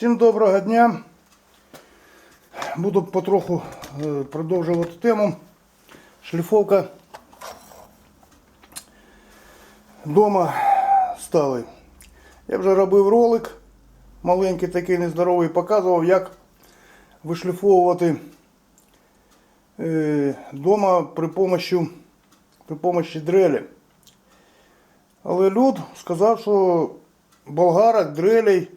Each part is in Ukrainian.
Всім доброго дня. Буду потроху е, продовжувати тему. Шліфовка дома стали. Я вже робив ролик, маленький такий нездоровий, показував, як вишліфовувати е, дома при помощі, при помощі дрелі. Але люд сказав, що болгарок, дрелей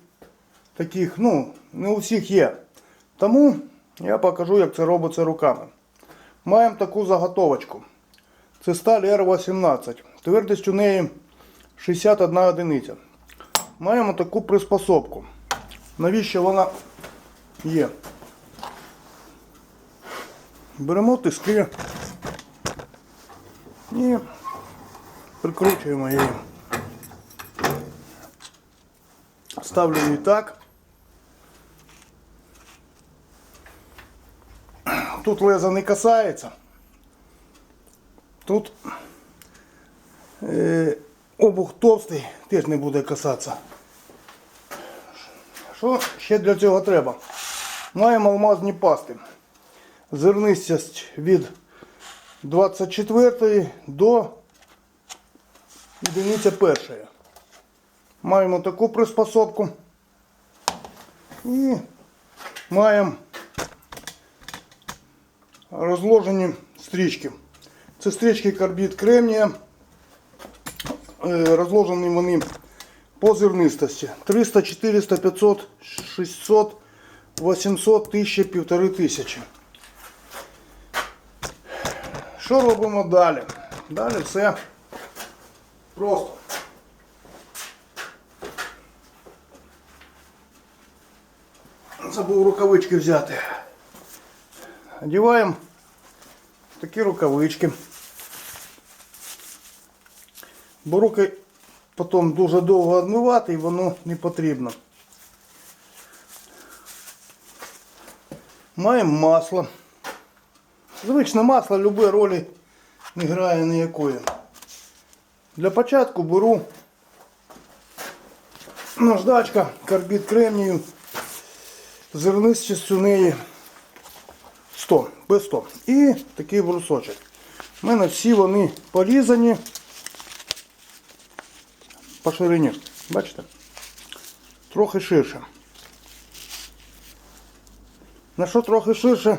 таких, ну, не у всіх є. Тому я покажу, як це робиться руками. Маємо таку заготовочку. Це сталь R18. Твердість у неї 61 одиниця. Маємо таку приспособку. Навіщо вона є? Беремо тиски і прикручуємо її. Ставлю її так. Тут леза не касається. Тут е, обух товстий теж не буде касатися. Що ще для цього треба? Маємо алмазні пасти. Зернистість від 24 до одиниця першої. Маємо таку приспособку. І маємо розложені стрічки. Це стрічки карбід кремнія. Е, Розложені вони по зернистості. 300, 400, 500, 600, 800, 1000, 1500. Що робимо далі? Далі все просто. Забув рукавички взяти. Одіваємо такі рукавички. Бо руки потім дуже довго відмивати і воно не потрібно. Маємо масло. Звичне масло любої ролі не грає ніякої. Для початку беру наждачка, карбід кремнію, зернистістю неї 100, без 100. І такий брусочок. У мене всі вони порізані по ширині. Бачите? Трохи ширше. На що трохи ширше,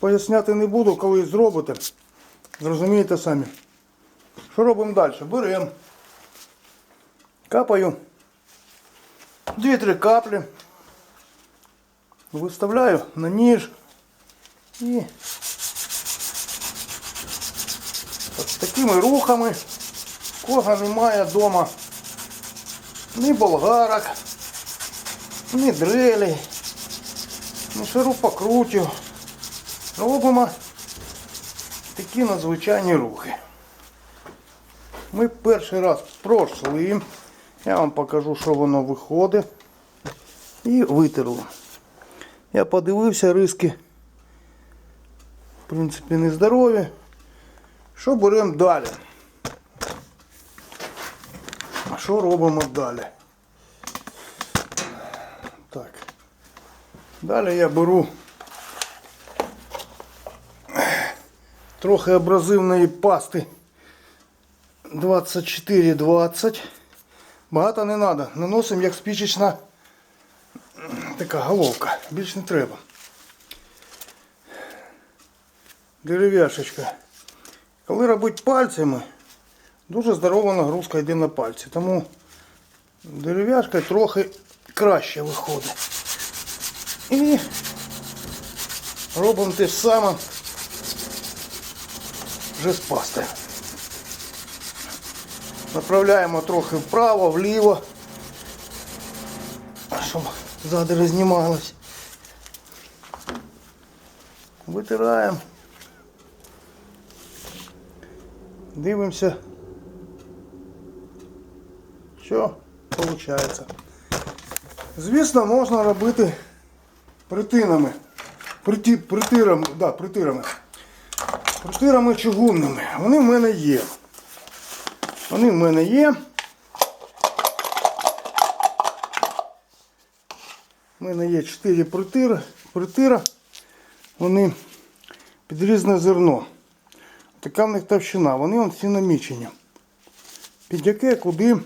поясняти не буду, коли зробите. Зрозумієте самі. Що робимо далі? Беремо. Капаю 2-3 каплі. Виставляю на ніж. І от такими рухами кого немає вдома ні болгарок, ні дрелей, ні шурупокрутів. Робимо такі надзвичайні рухи. Ми перший раз пройшли. Я вам покажу, що воно виходить. І витерло. Я подивився риски. В принципі, нездорові. Що беремо далі? Що робимо далі? Так. Далі я беру трохи абразивної пасти 24-20. Багато не треба. Наносимо як спічечна така головка. Більш не треба. Дерев'яшечка. Коли робити пальцями, дуже здорова нагрузка йде на пальці. Тому дерев'яшка трохи краще виходить. І робимо те ж саме вже з пастою. Направляємо трохи вправо, вліво, щоб задери знімалось. Витираємо. Дивимося, що виходить. Звісно, можна робити притинами. Приті, притирами, да, притирами. Притирами чугунними. Вони в мене є. Вони в мене є. У мене є 4 притира, притира. Вони під різне зерно. Така в них товщина. Вони вон всі намічені. Під яке, куди.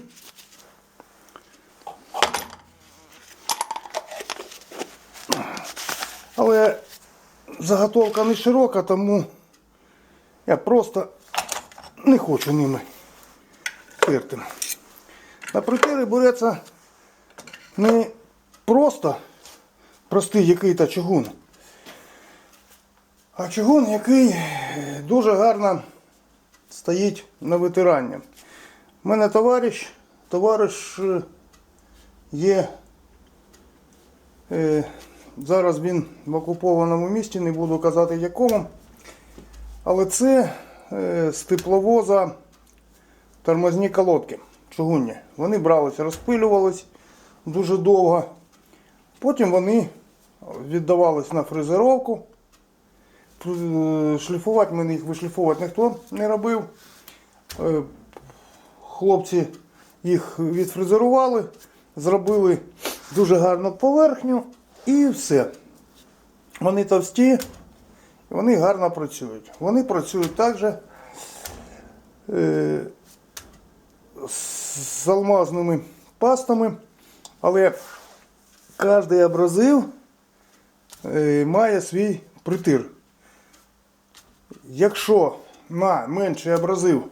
Але заготовка не широка, тому я просто не хочу ними терти. На притири береться не просто простий який-то чугун, а чугун, який дуже гарно стоїть на витирання. У мене товариш, товариш е, є. е, Зараз він в окупованому місті, не буду казати якому. Але це е, з тепловоза тормозні колодки чугунні. Вони бралися, розпилювались дуже довго. Потім вони віддавались на фрезеровку. Фр- Шліфувати мене їх вишліфовувати ніхто не робив. Е, Хлопці їх відфрезерували, зробили дуже гарну поверхню і все. Вони товсті, вони гарно працюють. Вони працюють також е, з алмазними пастами, але кожен абразив е, має свій притир. Якщо на менший абразив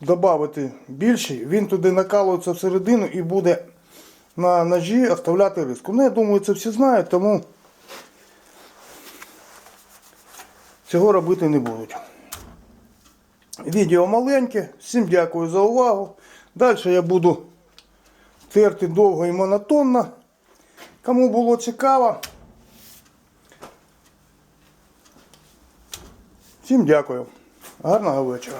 додати більший, він туди накалується всередину і буде на ножі оставляти риску. Ну, я думаю, це всі знають, тому цього робити не будуть. Відео маленьке. Всім дякую за увагу. Далі я буду терти довго і монотонно. Кому було цікаво. Всім дякую. Гарного вечора.